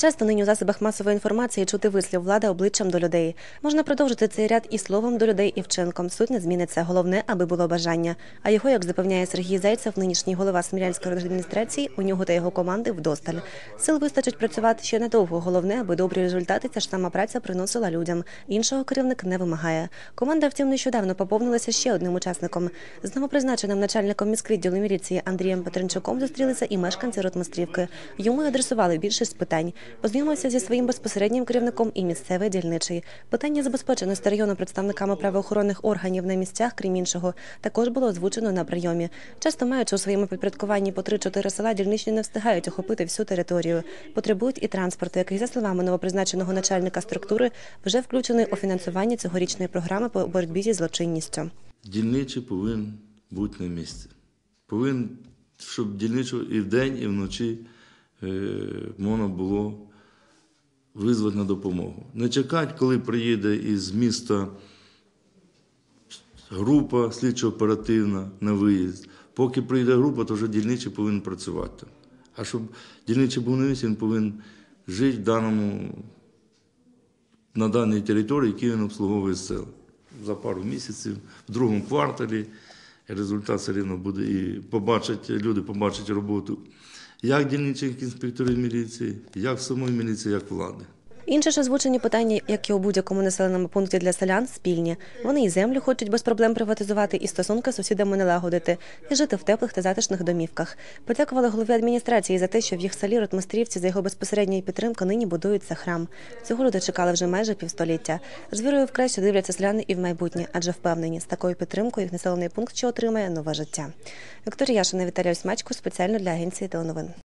Часто нині у засобах масової інформації чути вислів влада обличчям до людей. Можна продовжити цей ряд і словом до людей, і вчинком. Суть не зміниться. Головне, аби було бажання. А його, як запевняє Сергій Зайцев, нинішній голова Смілянської адміністрації, у нього та його команди вдосталь. Сил вистачить працювати ще недовго. Головне, аби добрі результати ця ж сама праця приносила людям. Іншого керівник не вимагає. Команда, втім, нещодавно поповнилася ще одним учасником. З новопризначеним начальником міськвідділу міліції Андрієм Петренчуком зустрілися і мешканці Ротмострівки. Йому адресували більшість питань. Познайомився зі своїм безпосереднім керівником і місцевий дільничий. Питання забезпеченості району представниками правоохоронних органів на місцях, крім іншого, також було озвучено на прийомі. Часто маючи у своєму підпорядкуванні по 3-4 села, дільничні не встигають охопити всю територію. Потребують і транспорту, який, за словами новопризначеного начальника структури, вже включений у фінансування цьогорічної програми по боротьбі зі злочинністю. Дільничий повинен бути на місці. Повинен, щоб дільничого і вдень, і вночі можна було визвати на допомогу. Не чекати, коли приїде із міста група слідчо-оперативна на виїзд. Поки прийде група, то вже дільничий повинен працювати. А щоб дільничий був на місці, він повинен жити в даному, на даній території, які він обслуговує сели. За пару місяців, в другому кварталі результат все рівно буде і побачать, люди побачать роботу як дільничних інспекторів міліції, як самої міліції, як влади. Інші ж озвучені питання, як і у будь-якому населеному пункті для селян, спільні. Вони і землю хочуть без проблем приватизувати, і стосунки з сусідами налагодити, і жити в теплих та затишних домівках. Подякували голові адміністрації за те, що в їх селі Ротмострівці за його безпосередньої підтримки нині будується храм. Цього люди чекали вже майже півстоліття. З вірою в краще дивляться селяни і в майбутнє, адже впевнені, з такою підтримкою їх населений пункт ще отримає нове життя. Вікторія Яшина, Віталій Осьмачко спеціально для агенції Теленовин.